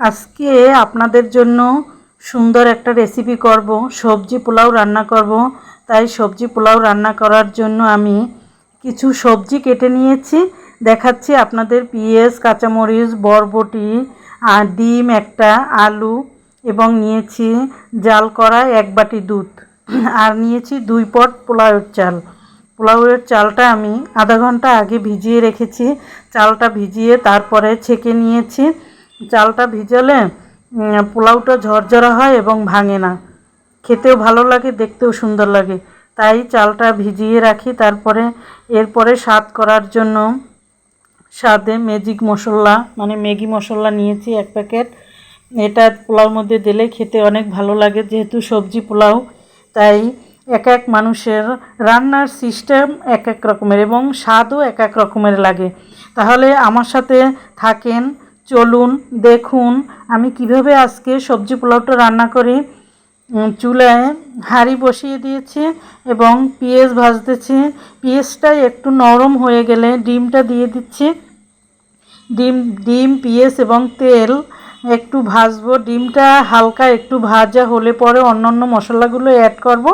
আজকে আপনাদের জন্য সুন্দর একটা রেসিপি করব। সবজি পোলাও রান্না করব। তাই সবজি পোলাও রান্না করার জন্য আমি কিছু সবজি কেটে নিয়েছি। দেখাচ্ছি আপনাদের পেঁয়াজ, কাঁচামরিচ, বরবটি আর ডিম একটা, আলু এবং নিয়েছি জাল করা এক বাটি দুধ। আর নিয়েছি দুই পট পোলাওয়ের চাল। পোলাওয়ের চালটা আমি আধা ঘণ্টা আগে ভিজিয়ে রেখেছি। চালটা ভিজিয়ে তারপরে ছেঁকে নিয়েছি। চালটা ভিজালে পোলাওটা ঝরঝরা হয় এবং ভাঙে না। খেতেও ভালো লাগে, দেখতেও সুন্দর লাগে। তাই চালটা ভিজিয়ে রাখি, তারপরে, এরপরে স্বাদ করার জন্য স্বাদে ম্যাজিক মশলা মানে ম্যাগি মশলা নিয়েছি এক প্যাকেট। এটা পোলাওর মধ্যে দিলে খেতে অনেক ভালো লাগে, যেহেতু সবজি পোলাও। তাই এক এক মানুষের রান্নার সিস্টেম এক এক রকমের এবং স্বাদও এক এক রকমের লাগে। তাহলে আমার সাথে থাকেন চলুন, দেখুন আমি কীভাবে আজকে সবজি পোলাওটা রান্না করি চুলায় হাঁড়ি বসিয়ে দিয়েছি এবং পেঁয়াজ ভাজতেছি। পেঁয়াজটা একটু নরম হয়ে গেলে ডিমটা দিয়ে দিচ্ছি। ডিম ডিম, পেঁয়াজ এবং তেল একটু ভাজবো। ডিমটা হালকা একটু ভাজা হলে পরে অন্য অন্য মশলাগুলো অ্যাড করব।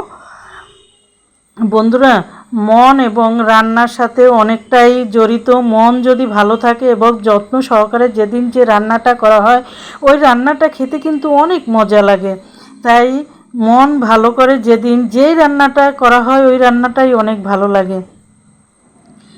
বন্ধুরা মন এবং রান্নার সাথে অনেকটাই জড়িত। মন যদি ভালো থাকে এবং যত্ন সহকারে যেদিন যে রান্নাটা করা হয়, ওই রান্নাটা খেতে কিন্তু অনেক মজা লাগে। তাই মন ভালো করে যেদিন যেই রান্নাটা করা হয়, ওই রান্নাটাই অনেক ভালো লাগে।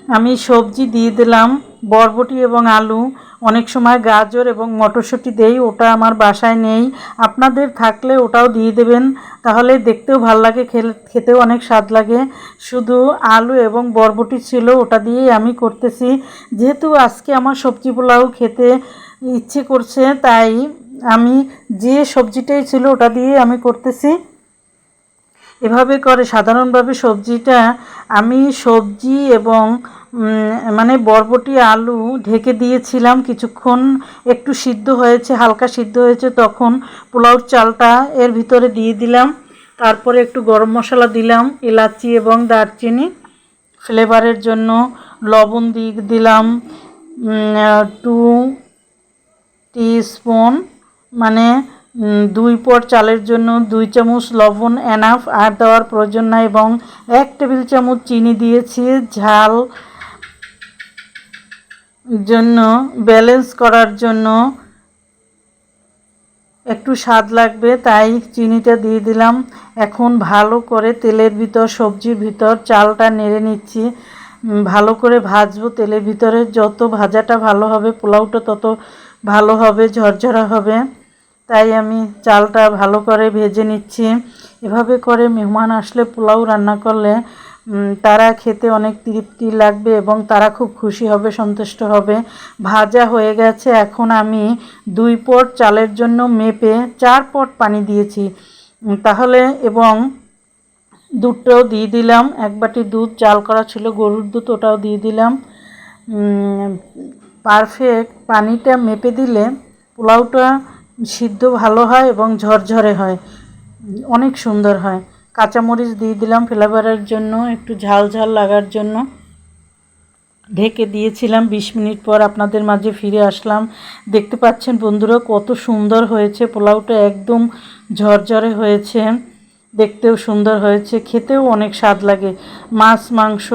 আমি সবজি দিয়ে দিলাম। বরবটি এবং আলু, অনেক সময় গাজর এবং মটরশুঁটি দেই ওটা আমার বাসায় নেই। আপনাদের থাকলে ওটাও দিয়ে দেবেন, তাহলে দেখতেও ভালো লাগে খেতেও অনেক স্বাদ লাগে। শুধু আলু এবং বরবটি ছিল, ওটা দিয়েই আমি করতেছি। যেহেতু আজকে আমার সবজি পোলাও খেতে ইচ্ছে করছে, তাই আমি যে সবজিটাই ছিল ওটা দিয়ে আমি করতেছি। এভাবে করে সাধারণভাবে সবজিটা আমি সবজি এবং মানে বরবটি আলু ঢেকে দিয়েছিলাম কিছুক্ষণ, একটু সিদ্ধ হয়েছে, হালকা সিদ্ধ হয়েছে, তখন পোলাওর চালটা এর ভিতরে দিয়ে দিলাম, তারপরে একটু গরম মশলা দিলাম, এলাচি এবং দারচিনি, ফ্লেভারের জন্য লবণ দিয়ে দিলাম টু টিস্পুন মানে দুই পট চালের জন্য দুই চামচ লবণ, এনাফ, আর দেওয়ার প্রয়োজন নাই, এবং এক টেবিল চামচ চিনি দিয়েছি, ঝাল জন্য ব্যালেন্স করার জন্য একটু স্বাদ লাগবে, তাই চিনিটা দিয়ে দিলাম। এখন ভালো করে তেলের ভিতর, সবজির ভিতর চালটা নেড়ে নিচ্ছি। ভালো করে ভাজবো তেলের ভিতরে, যত ভাজাটা ভালো হবে, পোলাওটা তত ভালো হবে, ঝরঝরা হবে। তাই আমি চালটা ভালো করে ভেজে নিচ্ছি। এভাবে করে মেহমান আসলে পোলাও রান্না করলে তারা খেতে অনেক তৃপ্তি লাগবে এবং তারা খুব খুশি হবে, সন্তুষ্ট হবে। ভাজা হয়ে গেছে। এখন আমি দুই পট চালের জন্য মেপে চার পট পানি দিয়েছি। তাহলে এবং দুধটাও দিয়ে দিলাম। এক বাটি দুধ, চাল করা ছিল গরুর দুধ, ওটাও দিয়ে দিলাম। পারফেক্ট পানিটা মেপে দিলে পোলাওটা সিদ্ধ ভালো হয় এবং ঝরঝরে হয়। অনেক সুন্দর হয়। কাঁচামরিচ দিয়ে দিলাম ফ্লেভারের জন্য, একটু ঝাল ঝাল লাগার জন্য। ঢেকে দিয়েছিলাম, বিশ মিনিট পর আপনাদের মাঝে ফিরে আসলাম। দেখতে পাচ্ছেন বন্ধুরা, কত সুন্দর হয়েছে, পোলাওটা একদম ঝরঝরে হয়েছে। দেখতেও সুন্দর হয়েছে, খেতেও অনেক স্বাদ লাগে। মাছ, মাংস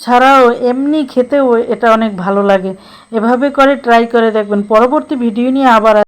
ছাড়াও এমনি খেতেও এটা অনেক ভালো লাগে। এভাবে করে ট্রাই করে দেখবেন। পরবর্তী ভিডিও নিয়ে আবার